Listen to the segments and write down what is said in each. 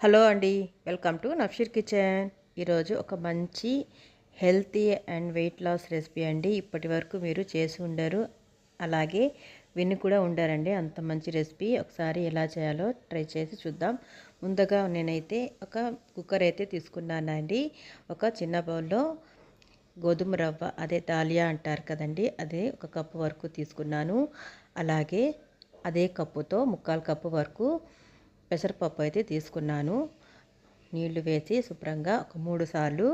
Hello అండి welcome to Nafsheer kitchen. ఈరోజు ఒక మంచి healthy and weight loss recipe అండి. ఇప్పటి వరకు మీరు చేసి ఉండరు అలాగే విని కూడా ఉండారండి. అంత మంచి రెసిపీ ఒకసారి ఎలా చేయాలో ట్రై చేసి చూద్దాం. ముందుగా నేనైతే ఒక కుక్కర్ అయితే తీసుకున్నానండి. ఒక చిన్న బౌల్లో గోధుమ రవ్వ అదే దాలియా అంటారు కదండి అదే ఒక కప్పు వరకు తీసుకున్నాను. అలాగే అదే కప్పుతో ముక్కాలు కప్పు వరకు పెసరపప్పు అయితే తీసుకున్నాను. నీళ్ళు వేసి శుభ్రంగా ఒక మూడు సార్లు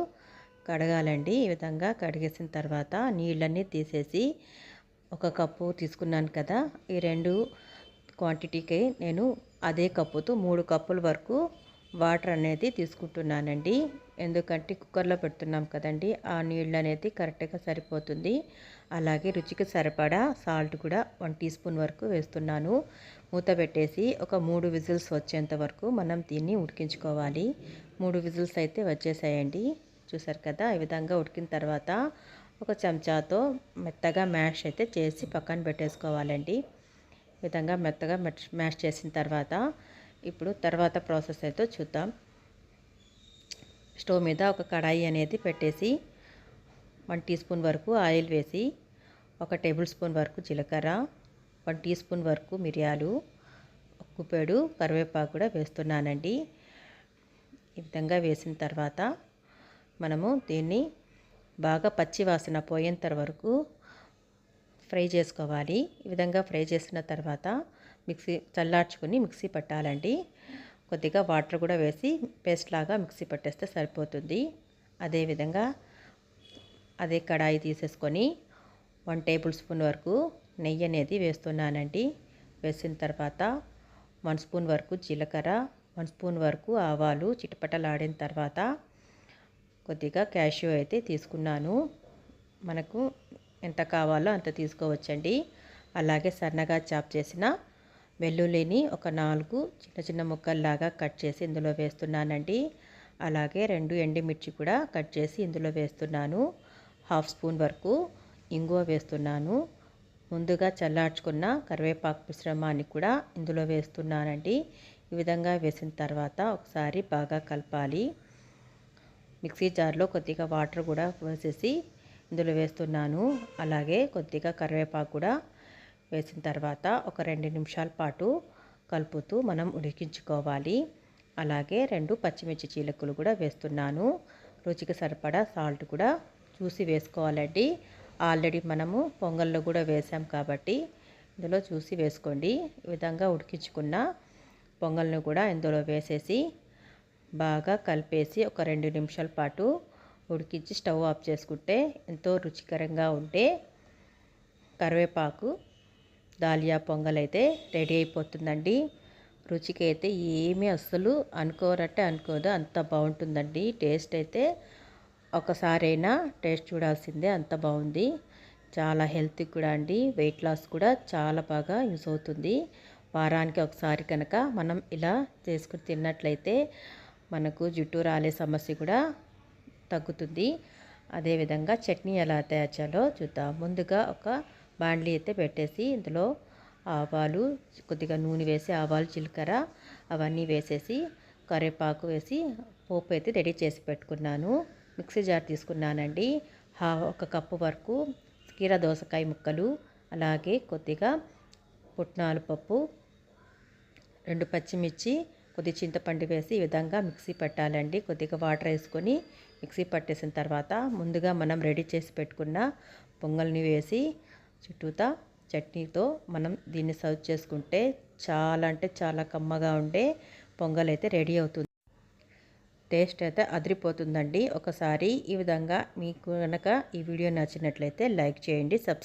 కడగాలండి. ఈ విధంగా కడిగేసిన తర్వాత నీళ్ళన్నీ తీసేసి ఒక కప్పు తీసుకున్నాను కదా ఈ రెండు క్వాంటిటీకి నేను అదే కప్పుతో మూడు కప్పుల వరకు వాటర్ అనేది తీసుకుంటున్నానండి. ఎందుకంటే కుక్కర్లో పెడుతున్నాం కదండి ఆ నీళ్ళు అనేది కరెక్ట్గా సరిపోతుంది. అలాగే రుచికి సరిపడా సాల్ట్ కూడా వన్ టీ స్పూన్ వరకు వేస్తున్నాను. మూత పెట్టేసి ఒక మూడు విజిల్స్ వచ్చేంత వరకు మనం దీన్ని ఉడికించుకోవాలి. మూడు విజిల్స్ అయితే వచ్చేసాయండి. చూసారు కదా? ఈ విధంగా ఉడికిన తర్వాత ఒక చెంచాతో మెత్తగా మ్యాష్ అయితే చేసి పక్కన పెట్టేసుకోవాలండి. ఈ విధంగా మెత్తగా మ్యాష్ చేసిన తర్వాత ఇప్పుడు తర్వాత ప్రాసెస్ అయితే చూద్దాం. స్టవ్ మీద ఒక కడాయి అనేది పెట్టేసి వన్ టీ స్పూన్ వరకు ఆయిల్ వేసి ఒక టేబుల్ స్పూన్ వరకు జీలకర్ర వన్ టీ స్పూన్ వరకు మిరియాలు కుప్పేడు కరివేపాకు కూడా వేస్తున్నానండి. ఈ విధంగా వేసిన తర్వాత మనము దీన్ని బాగా పచ్చి వాసన పోయేంత వరకు ఫ్రై చేసుకోవాలి. ఈ విధంగా ఫ్రై చేసిన తర్వాత మిక్సీ చల్లార్చుకుని మిక్సీ పట్టాలండి. కొద్దిగా వాటర్ కూడా వేసి పేస్ట్ లాగా మిక్సీ పట్టేస్తే సరిపోతుంది. అదేవిధంగా అదే కడాయి తీసేసుకొని వన్ టేబుల్ స్పూన్ వరకు నెయ్యి అనేది వేస్తున్నానండి. వేసిన తర్వాత వన్ స్పూన్ వరకు జీలకర్ర వన్ స్పూన్ వరకు ఆవాలు చిటపటలాడిన తర్వాత కొద్దిగా క్యాష్యూ అయితే తీసుకున్నాను. మనకు ఎంత కావాలో అంత తీసుకోవచ్చండి. అలాగే సన్నగా చాప్ చేసిన వెల్లుల్లిని ఒక నాలుగు చిన్న చిన్న ముక్కల్లాగా కట్ చేసి ఇందులో వేస్తున్నానండి. అలాగే రెండు ఎండిమిర్చి కూడా కట్ చేసి ఇందులో వేస్తున్నాను. హాఫ్ స్పూన్ వరకు ఇంగువ వేస్తున్నాను. ముందుగా చల్లార్చుకున్న కరివేపాకు మిశ్రమాన్ని కూడా ఇందులో వేస్తున్నానండి. ఈ విధంగా వేసిన తర్వాత ఒకసారి బాగా కలపాలి. మిక్సీ జార్లో కొద్దిగా వాటర్ కూడా వేసేసి ఇందులో వేస్తున్నాను. అలాగే కొద్దిగా కరివేపాకు కూడా వేసిన తర్వాత ఒక రెండు నిమిషాల పాటు కలుపుతూ మనం ఉడికించుకోవాలి. అలాగే రెండు పచ్చిమిర్చి చీలకులు కూడా వేస్తున్నాను. రుచికి సరిపడా సాల్ట్ కూడా చూసి వేసుకోవాలండి. ఆల్రెడీ మనము పొంగల్లో కూడా వేసాం కాబట్టి ఇందులో చూసి వేసుకోండి. ఈ విధంగా ఉడికించుకున్న పొంగల్ని కూడా ఇందులో వేసేసి బాగా కలిపేసి ఒక రెండు నిమిషాల పాటు ఉడికించి స్టవ్ ఆఫ్ చేసుకుంటే ఎంతో రుచికరంగా ఉంటే కరివేపాకు దాలియా పొంగల్ అయితే రెడీ అయిపోతుందండి. రుచికి అయితే ఏమీ అస్సలు అనుకోరంటే అనుకోదు. అంత బాగుంటుందండి. టేస్ట్ అయితే ఒకసారైనా టేస్ట్ చూడాల్సిందే అంత బాగుంది. చాలా హెల్త్కి కూడా అండి. వెయిట్ లాస్ కూడా చాలా బాగా యూస్ అవుతుంది. వారానికి ఒకసారి కనుక మనం ఇలా చేసుకుని తిన్నట్లయితే మనకు జుట్టు రాలే సమస్య కూడా తగ్గుతుంది. అదేవిధంగా చట్నీ ఎలా తయారు చేయాలో చూద్దాం. ముందుగా ఒక బాండ్లీ అయితే పెట్టేసి ఇందులో ఆవాలు కొద్దిగా నూనె వేసి ఆవాలు జీలకర్ర అవన్నీ వేసేసి కరివేపాకు వేసి పోపు అయితే రెడీ చేసి పెట్టుకున్నాను. మిక్సీ జార్ తీసుకున్నానండి. ఒక కప్పు వరకు కీర దోసకాయ ముక్కలు అలాగే కొద్దిగా పుట్నాలు పప్పు రెండు పచ్చిమిర్చి కొద్ది చింతపండు వేసి ఈ విధంగా మిక్సీ పెట్టాలండి. కొద్దిగా వాటర్ వేసుకొని మిక్సీ పట్టేసిన తర్వాత ముందుగా మనం రెడీ చేసి పెట్టుకున్న పొంగల్ని వేసి చుట్టూతా చట్నీతో మనం దీన్ని సర్వ్ చేసుకుంటే చాలా అంటే చాలా కమ్మగా ఉండే పొంగల్ అయితే రెడీ అవుతుంది. టేస్ట్ అయితే అదిరిపోతుందండి. ఒకసారి ఈ విధంగా మీకు కనుక ఈ వీడియో నచ్చినట్లయితే లైక్ చేయండి సబ్స్క్రైబ్